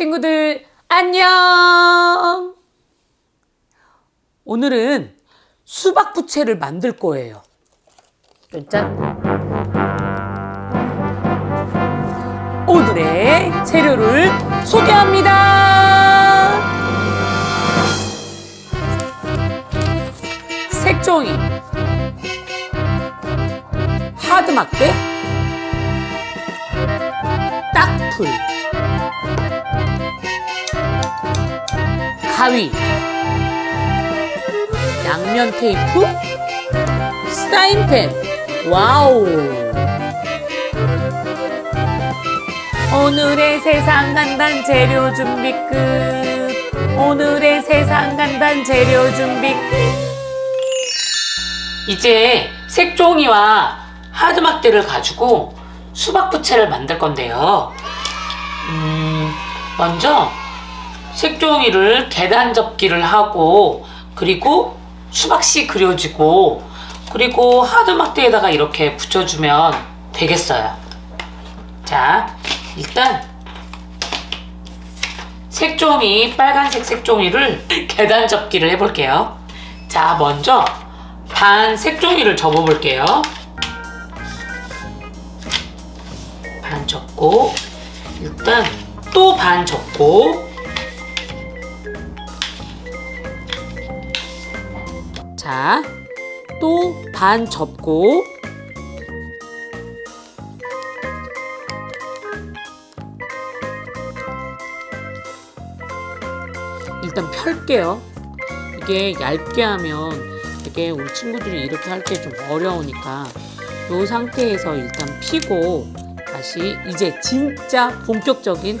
친구들 안녕! 오늘은 수박 부채를 만들 거예요. 짠! 오늘의 재료를 소개합니다. 색종이, 하드막대, 딱풀, 가위, 양면 테이프, 사인펜. 와우! 오늘의 세상 간단 재료 준비 끝. 오늘의 세상 간단 재료 준비 끝. 이제 색종이와 하드막대를 가지고 수박 부채를 만들 건데요. 음, 먼저 색종이를 계단 접기를 하고 그리고 수박씨 그려지고 그리고 하드막대에다가 이렇게 붙여주면 되겠어요. 자, 일단 색종이 빨간색 색종이를 계단 접기를 해볼게요. 자, 먼저 반 색종이를 접어볼게요. 반 접고 일단 또 반 접고 자, 또 반 접고 일단 펼게요. 이게 얇게 하면 되게 우리 친구들이 이렇게 할 때 좀 어려우니까 이 상태에서 일단 피고 다시 이제 진짜 본격적인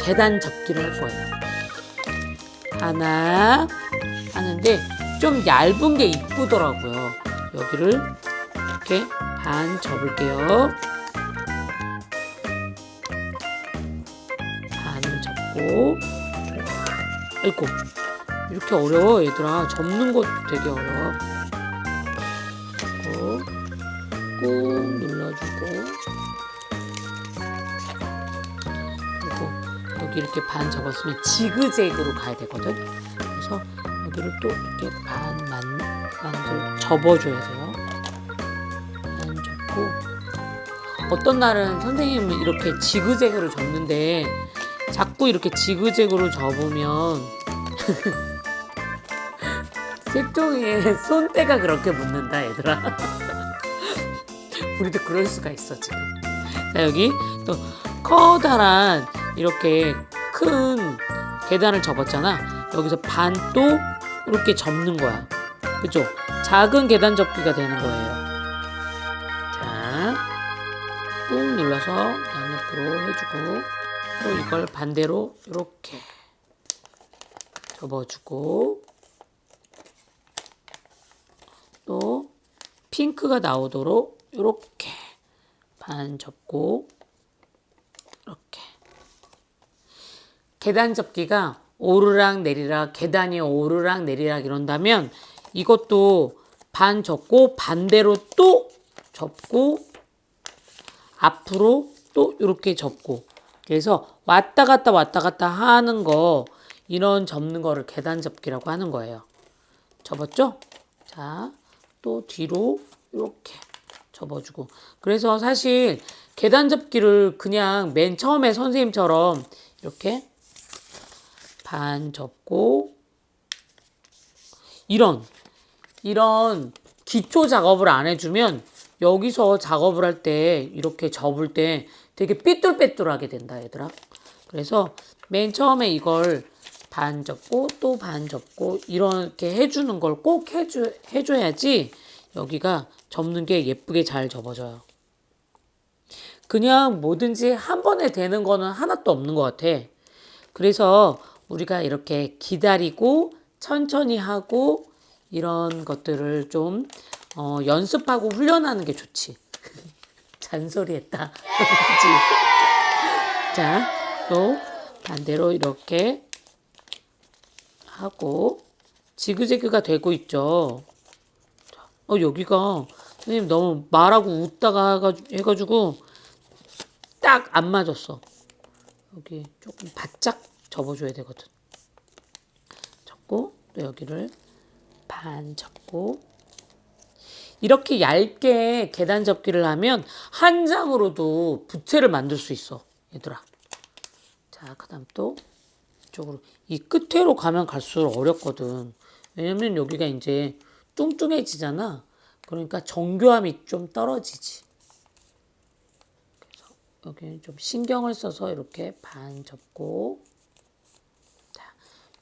계단 접기를 할 거예요. 하나 하는데 좀 얇은 게 이쁘더라고요. 여기를 이렇게 반 접을게요. 반 접고. 아이고 이렇게 어려워 얘들아. 접는 것도 되게 어려워. 그리고 꾹 눌러주고. 그리고 여기 이렇게 반 접었으면 지그재그로 가야 되거든 여기를 또 이렇게 반 만, 만들 접어줘야 돼요. 반 접고. 어떤 날은 선생님은 이렇게 지그재그로 접는데 자꾸 이렇게 지그재그로 접으면 색종이에 손때가 그렇게 묻는다 얘들아. 우리도 그럴 수가 있어 지금. 자 여기 또 커다란 이렇게 큰 계단을 접었잖아. 여기서 반 또 이렇게 접는 거야. 그죠? 작은 계단 접기가 되는 거예요. 자 꾹 눌러서 양옆으로 해주고 또 이걸 반대로 이렇게 접어주고 또 핑크가 나오도록 이렇게 반 접고 이렇게. 계단 접기가 오르락 내리락 계단이 오르락 내리락 이런다면 이것도 반 접고 반대로 또 접고 앞으로 또 이렇게 접고 그래서 왔다 갔다 왔다 갔다 하는 거 이런 접는 거를 계단 접기라고 하는 거예요. 접었죠? 자, 또 뒤로 이렇게 접어주고. 그래서 사실 계단 접기를 그냥 맨 처음에 선생님처럼 이렇게 반 접고 이런 이런 기초 작업을 안 해주면 여기서 작업을 할 때 이렇게 접을 때 되게 삐뚤빼뚤하게 된다 얘들아. 그래서 맨 처음에 이걸 반 접고 또 반 접고 이렇게 해주는 걸 꼭 해줘, 해줘야지 여기가 접는 게 예쁘게 잘 접어져요. 그냥 뭐든지 한 번에 되는 거는 하나도 없는 것 같아. 그래서 우리가 이렇게 기다리고 천천히 하고 이런 것들을 좀 어, 연습하고 훈련하는 게 좋지. 잔소리 했다. 자, 또 반대로 이렇게 하고 지그재그가 되고 있죠. 어, 여기가 선생님 너무 말하고 웃다가 해가지고 딱 안 맞았어. 여기 조금 바짝 접어줘야 되거든. 접고 또 여기를 반 접고 이렇게 얇게 계단 접기를 하면 한 장으로도 부채를 만들 수 있어 얘들아. 자 그 다음 또 이쪽으로 이 끝으로 가면 갈수록 어렵거든. 왜냐면 여기가 이제 뚱뚱해지잖아. 그러니까 정교함이 좀 떨어지지. 그래서 여기는 좀 신경을 써서 이렇게 반 접고 자,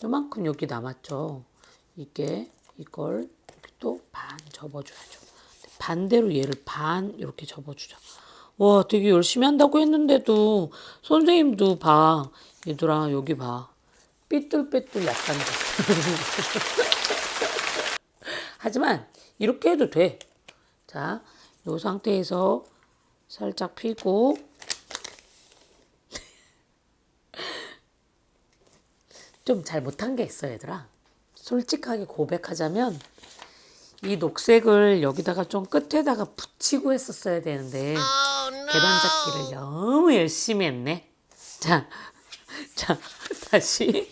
요만큼 여기 남았죠. 이게 이걸 또 반 접어줘야죠. 반대로 얘를 반 이렇게 접어주자. 와, 되게 열심히 한다고 했는데도 선생님도 봐. 얘들아, 여기 봐. 삐뚤빼뚤 약간. 하지만 이렇게 해도 돼. 자, 이 상태에서 살짝 피고 좀 잘 못한 게 있어, 얘들아. 솔직하게 고백하자면 이 녹색을 여기다가 좀 끝에다가 붙이고 했었어야 되는데 계단 잡기를 너무 열심히 했네. 자, 자, 다시.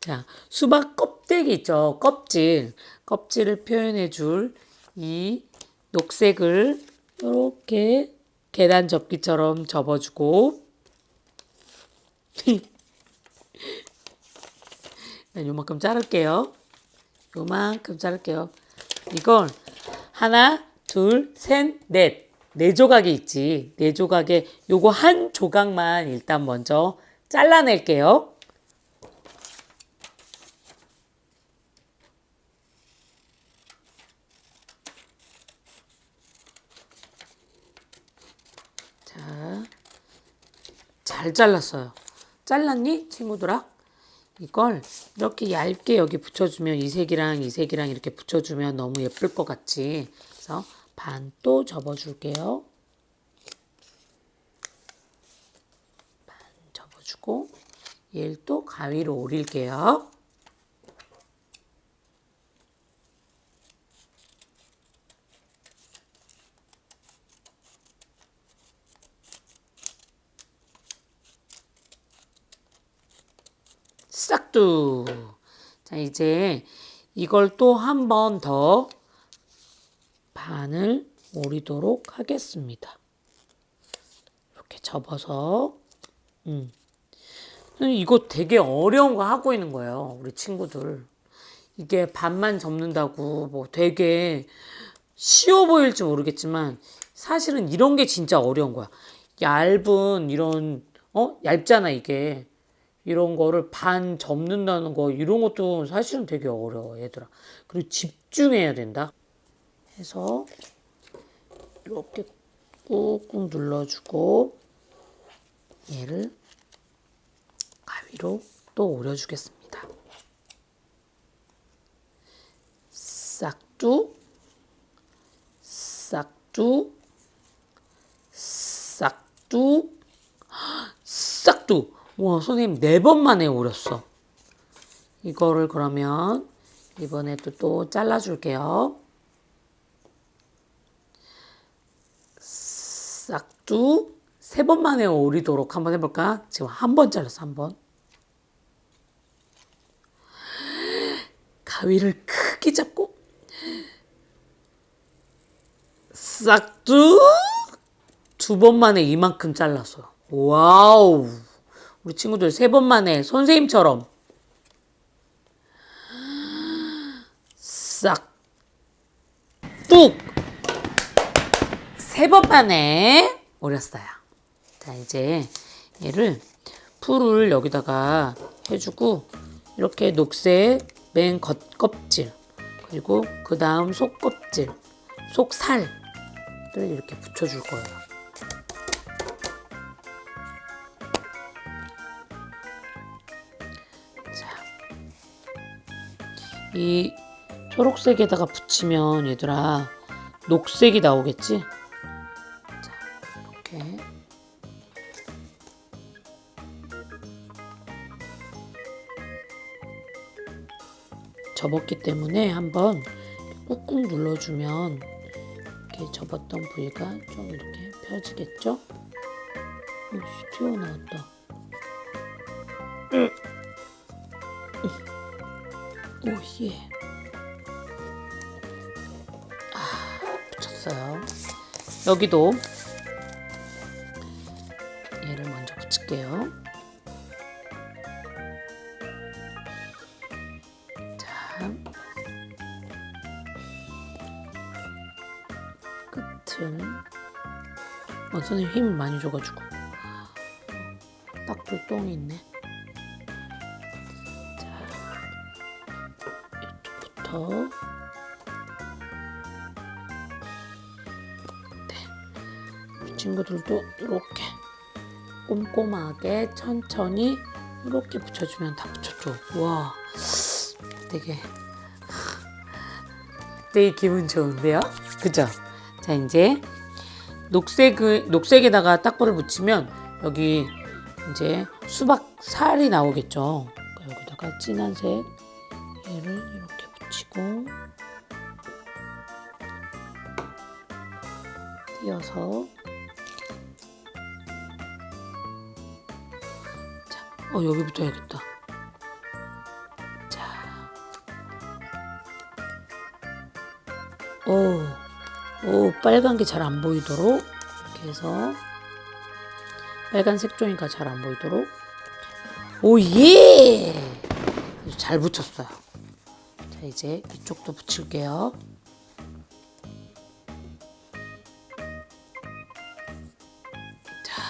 자, 수박 껍데기 있죠? 껍질. 껍질을 표현해 줄 이 녹색을 이렇게 계단 접기처럼 접어주고 난 요만큼 자를게요. 요만큼 자를게요. 이걸 하나, 둘, 셋, 넷. 네 조각이 있지. 네 조각에 요거 한 조각만 일단 먼저 잘라낼게요. 자, 잘 잘랐어요. 잘랐니, 친구들아? 이걸 이렇게 얇게 여기 붙여주면 이 색이랑 이 색이랑 이렇게 붙여주면 너무 예쁠 것 같지. 그래서 반 또 접어줄게요. 반 접어주고 얘를 또 가위로 오릴게요. 싹두. 자, 이제 이걸 또 한 번 더 반을 오리도록 하겠습니다. 이렇게 접어서, 음. 이거 되게 어려운 거 하고 있는 거예요. 우리 친구들. 이게 반만 접는다고 뭐 되게 쉬워 보일지 모르겠지만 사실은 이런 게 진짜 어려운 거야. 얇은 이런, 어? 얇잖아, 이게. 이런 거를 반 접는다는 거 이런 것도 사실은 되게 어려워 얘들아. 그리고 집중해야 된다. 해서 이렇게 꾹꾹 눌러주고 얘를 가위로 또 오려주겠습니다. 싹둑 싹둑 싹둑 싹둑 와, 선생님 네 번 만에 오렸어. 이거를 그러면 이번에 또, 또 잘라줄게요. 싹둑 세번 만에 오리도록 한번 해볼까? 지금 한 번 잘랐어, 한 번. 가위를 크게 잡고 싹둑 두번 만에 이만큼 잘랐어요. 와우. 우리 친구들 세 번 만에 선생님처럼 싹, 뚝! 세 번 만에 오렸어요. 자, 이제 얘를 풀을 여기다가 해주고 이렇게 녹색 맨 겉껍질 그리고 그 다음 속껍질, 속살을 이렇게 붙여줄 거예요. 이 초록색에다가 붙이면 얘들아 녹색이 나오겠지? 자, 이렇게 접었기 때문에 한번 꾹꾹 눌러주면 이렇게 접었던 부위가 좀 이렇게 펴지겠죠? 튀어나왔다. 오, 예. 아, 붙였어요. 여기도 얘를 먼저 붙일게요. 자, 끝을 어, 선생님 힘을 많이 줘가지고 딱 불똥이 있네. 이쪽부터 네, 이 친구들도 이렇게 꼼꼼하게 천천히 이렇게 붙여주면 다 붙였죠. 와, 되게 되게 기분 좋은데요? 그죠? 자 이제 녹색 녹색에다가 딱벌을 붙이면 여기 이제 수박 살이 나오겠죠. 그러니까 여기다가 진한색 얘를 이렇게 붙이고 띄어서 자, 어 여기 붙어야겠다. 자, 오. 오, 빨간 게 잘 안 보이도록 이렇게 해서 빨간 색종이가 잘 안 보이도록 오 예! 아주 잘 붙였어요. 자 이제 이쪽도 붙일게요. 자.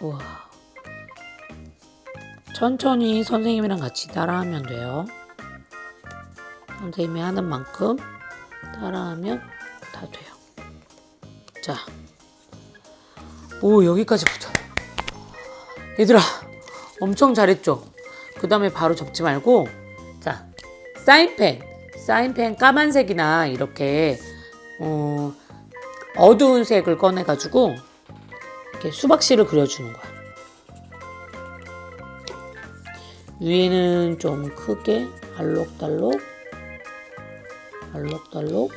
우와. 천천히 선생님이랑 같이 따라하면 돼요. 선생님이 하는 만큼 따라하면 다 돼요. 자, 오 여기까지 붙어. 얘들아, 엄청 잘했죠? 그 다음에 바로 접지 말고, 자, 사인펜, 사인펜 까만색이나 이렇게 어, 어두운 색을 꺼내가지고 이렇게 수박씨를 그려주는 거야. 위에는 좀 크게 알록달록 알록달록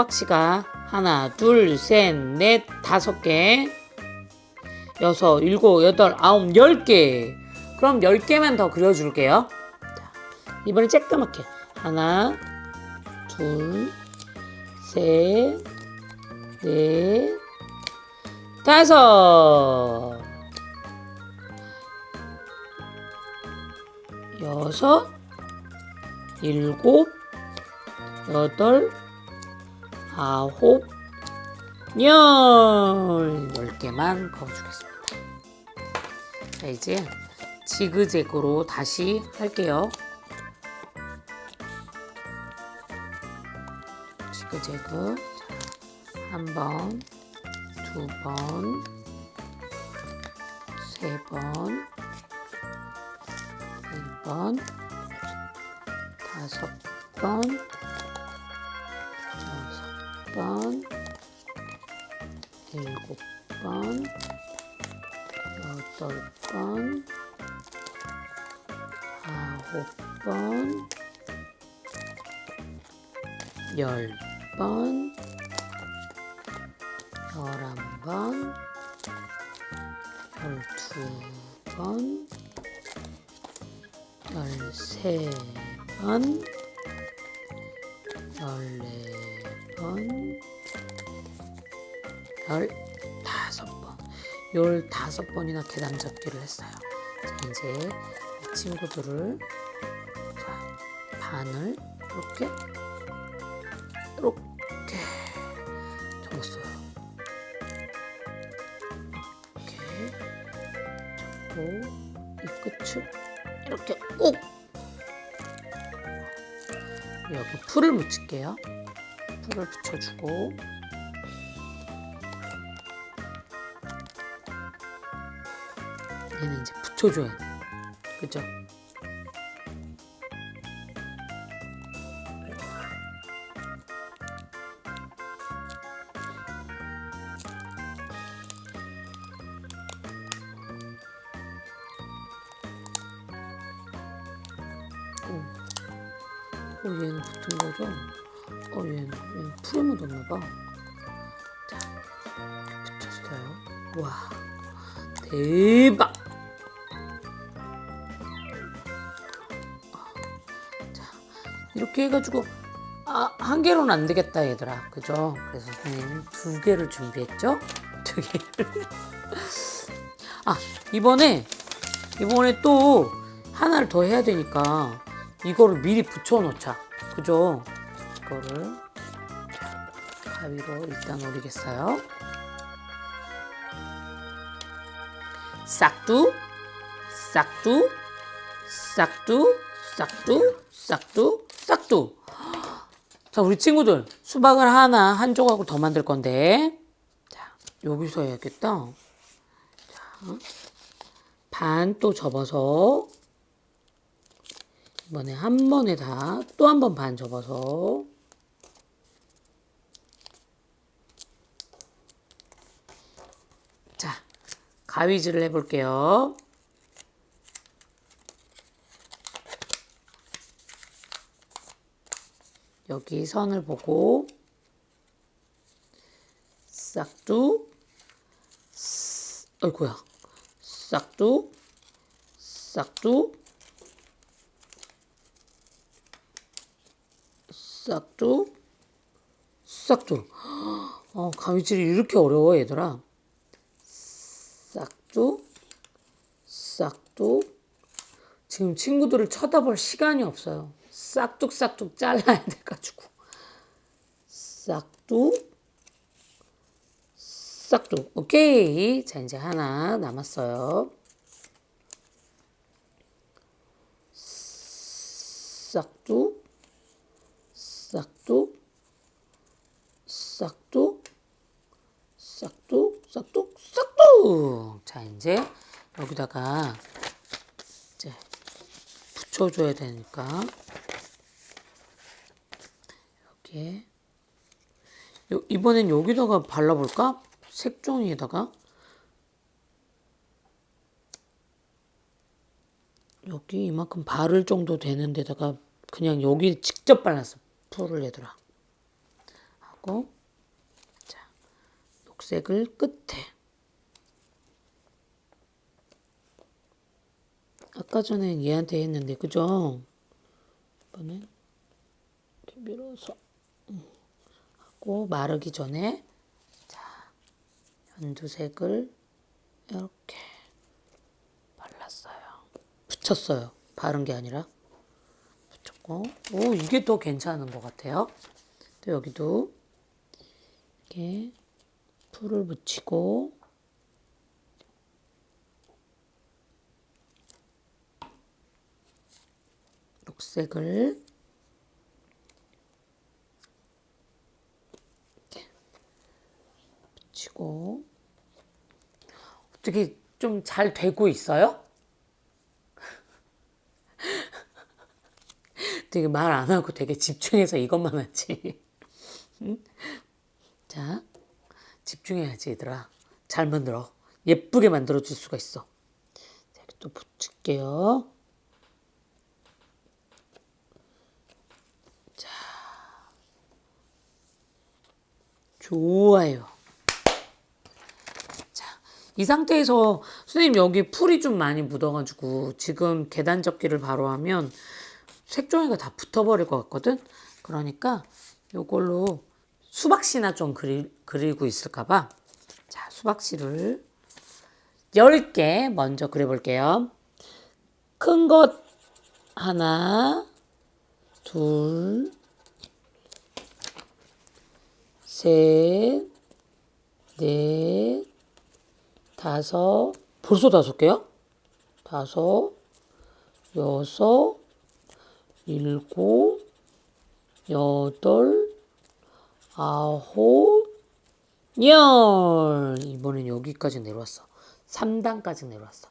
수박씨가 하나 둘 셋 넷 다섯 개. 여섯 일곱 여덟 아홉 열 개. 그럼 열 개만 더 그려줄게요. 이번엔 쬐까맣게. 하나 둘 셋 넷 다섯. 여섯 일곱 여덟 아홉 열 열 개만 그어주겠습니다. 자 이제 지그재그로 다시 할게요. 지그재그 한 번, 두 번, 세 번, 네 번, 다섯 번, 번, 일곱 번, 여덟 번, 아홉 번, 열 번, 열한 번, 열두 번, 열세 번, 15번이나 계단 잡기를 했어요. 자, 이제 친구들을 자, 반을 이렇게 이렇게 접었어요. 이렇게 접고 이 끝을 이렇게 꼭 여기 풀을 묻힐게요. 풀을 붙여주고 얘는 이제 붙여줘야 돼. 그죠? 이렇게 해가지고 아, 한 개로는 안 되겠다, 얘들아. 그죠? 그래서 선생님은 두 개를 준비했죠? 두 개를. 아, 이번에, 이번에 또 하나를 더 해야 되니까 이거를 미리 붙여놓자. 그죠? 이거를 자, 가위로 일단 올리겠어요. 싹두, 싹두, 싹두, 싹두, 싹두, 싹두. 자, 우리 친구들 수박을 하나 한 조각을 더 만들 건데, 자 여기서 해야겠다. 자, 반 또 접어서 이번에 한 번에 다 또 한 번 반 접어서 자 가위질을 해 볼게요. 여기 선을 보고 쓰- 어이구야? 싹두 싹두 싹두 싹두. 어, 가위질이 이렇게 어려워 얘들아. 싹두 싹두. 지금 친구들을 쳐다볼 시간이 없어요 싹둑싹둑 잘라야 돼가지고. 싹두 싹둑. 오케이. 자 이제 하나 남았어요. 싹두 싹두 싹두 싹두 싹두 싹두 자 이제 여기다가 이제 붙여줘야 되니까 여기에 요, 이번엔 여기다가 발라볼까? 색종이에다가 여기 이만큼 바를 정도 되는 데다가 그냥 여기 직접 발랐어 풀을 얘들아 하고 자 녹색을 끝에 아까 전에 얘한테 했는데 그죠? 이번엔 이렇게 밀어서 음, 하고 마르기 전에 자 연두색을 이렇게 발랐어요. 붙였어요. 바른 게 아니라 붙였고 오 이게 더 괜찮은 것 같아요. 또 여기도 이렇게 풀을 붙이고 녹색을 붙이고 어떻게 좀 잘 되고 있어요? 되게 말 안 하고 되게 집중해서 이것만 하지. 응? 자, 집중해야지 얘들아. 잘 만들어. 예쁘게 만들어 줄 수가 있어. 자, 또 붙일게요. 좋아요. 자, 이 상태에서 선생님 여기 풀이 좀 많이 묻어가지고 지금 계단 접기를 바로 하면 색종이가 다 붙어버릴 것 같거든. 그러니까 요걸로 수박씨나 좀 그리, 그리고 있을까봐 자 수박씨를 10개 먼저 그려볼게요. 큰 것 하나, 둘, 셋, 넷, 다섯, 벌써 다섯 개야? 다섯, 여섯, 일곱, 여덟, 아홉, 열. 이번엔 여기까지 내려왔어. 3단까지 내려왔어.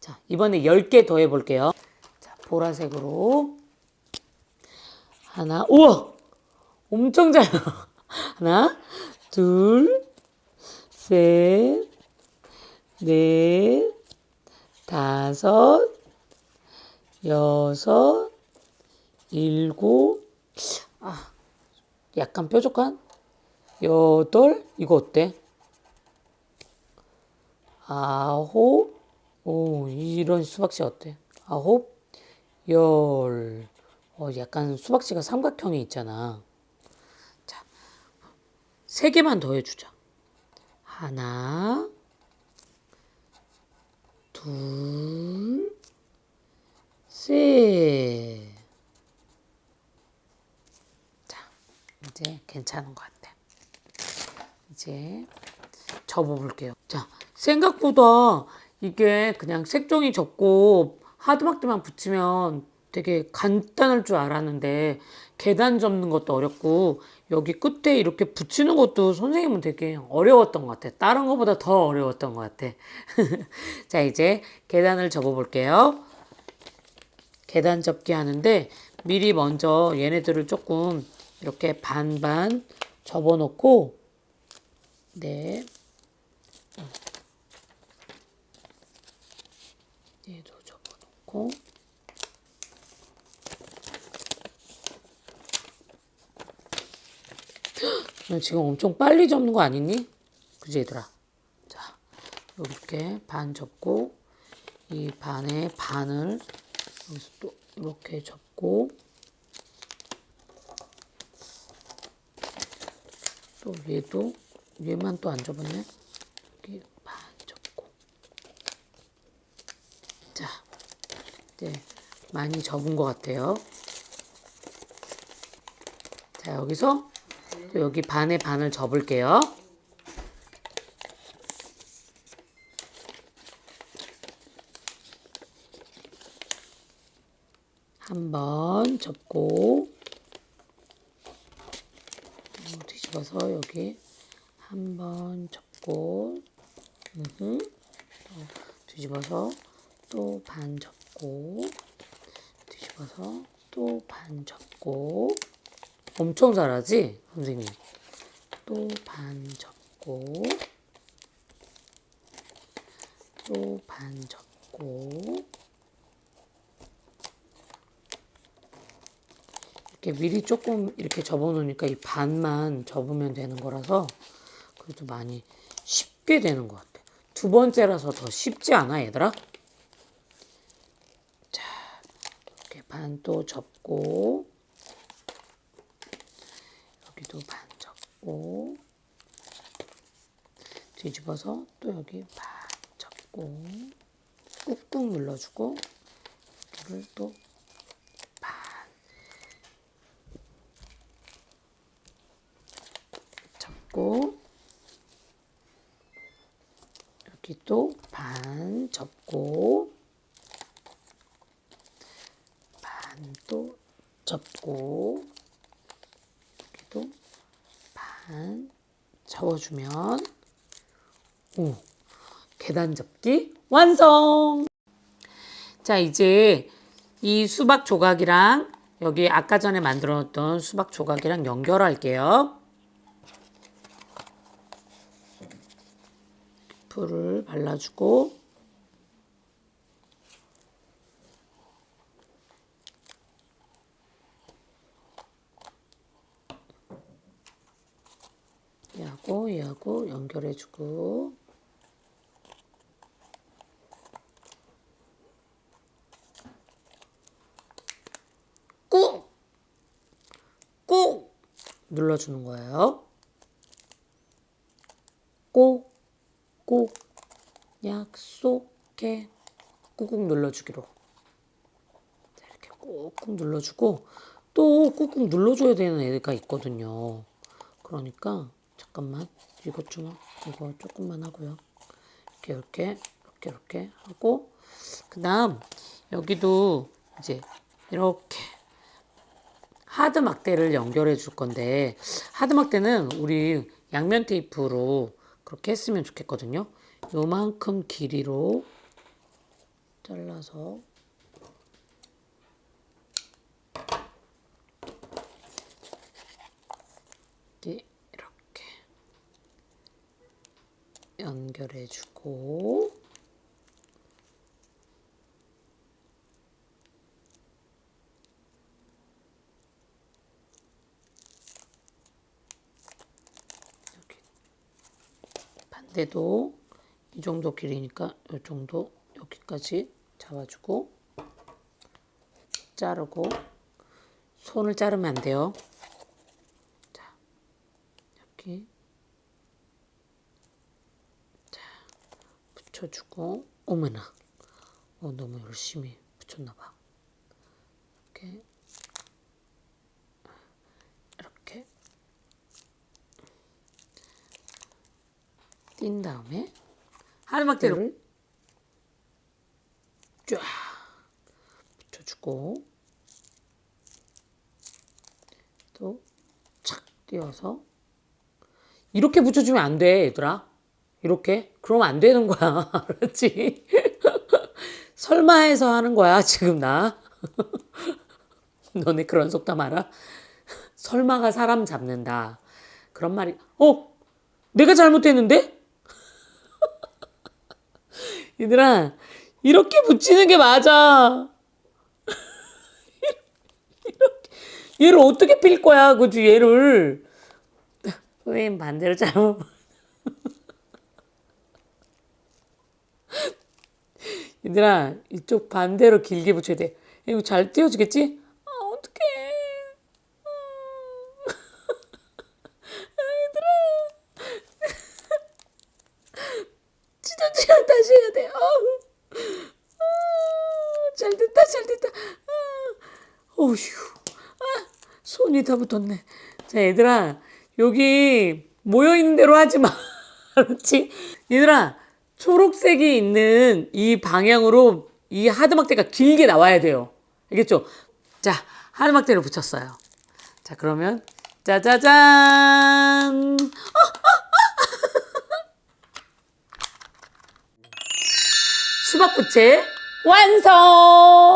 자, 이번에 10개 더 해볼게요. 자, 보라색으로. 하나, 우와! 엄청 잘. 하나, 둘, 셋, 넷, 다섯, 여섯, 일곱, 아, 약간 뾰족한 여덟, 이거 어때? 아홉, 오, 이런 수박씨 어때? 아홉, 열, 어, 약간 수박씨가 삼각형이 있잖아. 자, 세 개만 더 해주자. 하나, 둘, 셋. 자, 이제 괜찮은 것 같아. 이제 접어볼게요. 자, 생각보다 이게 그냥 색종이 접고 하드막대만 붙이면 되게 간단할 줄 알았는데 계단 접는 것도 어렵고 여기 끝에 이렇게 붙이는 것도 선생님은 되게 어려웠던 것 같아. 다른 것보다 더 어려웠던 것 같아. 자, 이제 계단을 접어 볼게요. 계단 접기 하는데 미리 먼저 얘네들을 조금 이렇게 반반 접어 놓고 네. 얘도 접어 놓고 지금 엄청 빨리 접는 거 아니니? 그지 얘들아? 자, 이렇게 반 접고 이 반에 반을 여기서 또 이렇게 접고 또 얘도 얘만 또 안 접었네. 이렇게 반 접고 자, 이제 많이 접은 것 같아요. 자, 여기서 또 여기 반에 반을 접을게요. 한번 접고 어, 뒤집어서 여기 한 번 접고. 또 뒤집어서 또 반 접고 뒤집어서 또 반 접고 엄청 잘하지 선생님 또 반 접고 또 반 접고 이렇게 미리 조금 이렇게 접어 놓으니까 이 반만 접으면 되는 거라서 그래도 많이 쉽게 되는 것 같아. 두 번째라서 더 쉽지 않아, 얘들아? 자, 이렇게 반 또 접고, 여기도 반 접고, 뒤집어서 또 여기 반 접고, 꾹꾹 눌러주고, 이를 또 접고 여기 또 반 접고 반 또 접고 반 접어주면 오 계단 접기 완성! 자 이제 이 수박 조각이랑 여기 아까 전에 만들어 놨던 수박 조각이랑 연결할게요. 불을 발라주고 얘하고 얘하고 연결해주고 꾹! 꾹! 눌러주는 거예요. 꼭, 꼭, 약속해. 꾹꾹 눌러주기로. 자, 이렇게 꾹꾹 눌러주고, 또 꾹꾹 눌러줘야 되는 애가 있거든요. 그러니까, 잠깐만. 이것 좀, 이거 조금만 하고요. 이렇게, 이렇게, 이렇게, 이렇게 하고, 그 다음, 여기도 이제, 이렇게, 하드 막대를 연결해 줄 건데 하드 막대는 우리 양면 테이프로 그렇게 했으면 좋겠거든요. 요만큼 길이로 잘라서 연결해주고 이렇게 반대도 이 정도 길이니까 이 정도 여기까지 잡아주고 자르고 손을 자르면 안 돼요. 자, 이렇게 붙여주고 어머나 어 너무 열심히 붙였나 봐. 이렇게 이렇게 띈 다음에 한막대를 쫙 붙여주고 또 착 띄어서 이렇게 붙여주면 안 돼, 얘들아. 이렇게? 그러면 안 되는 거야. 알았지? 설마 해서 하는 거야, 지금 나. 너네 그런 속담 알아? 설마가 사람 잡는다. 그런 말이, 어? 내가 잘못했는데? 얘들아, 이렇게 붙이는 게 맞아. 얘를 어떻게 필 거야, 그지? 얘를. 선생님 반대로 잘못. 얘들아, 이쪽 반대로 길게 붙여야 돼. 이거 잘 띄워주겠지? 아, 어떡해. 음. 진짜 진짜 다시 해야 돼. 아, 잘 됐다, 잘 됐다. 아, 어휴. 아, 손이 다 붙었네. 자, 얘들아, 여기 모여있는 대로 하지 마. 알았지? 얘들아, 초록색이 있는 이 방향으로 이 하드막대가 길게 나와야 돼요. 알겠죠? 자, 하드막대를 붙였어요. 자, 그러면, 짜자잔! 수박부채 완성!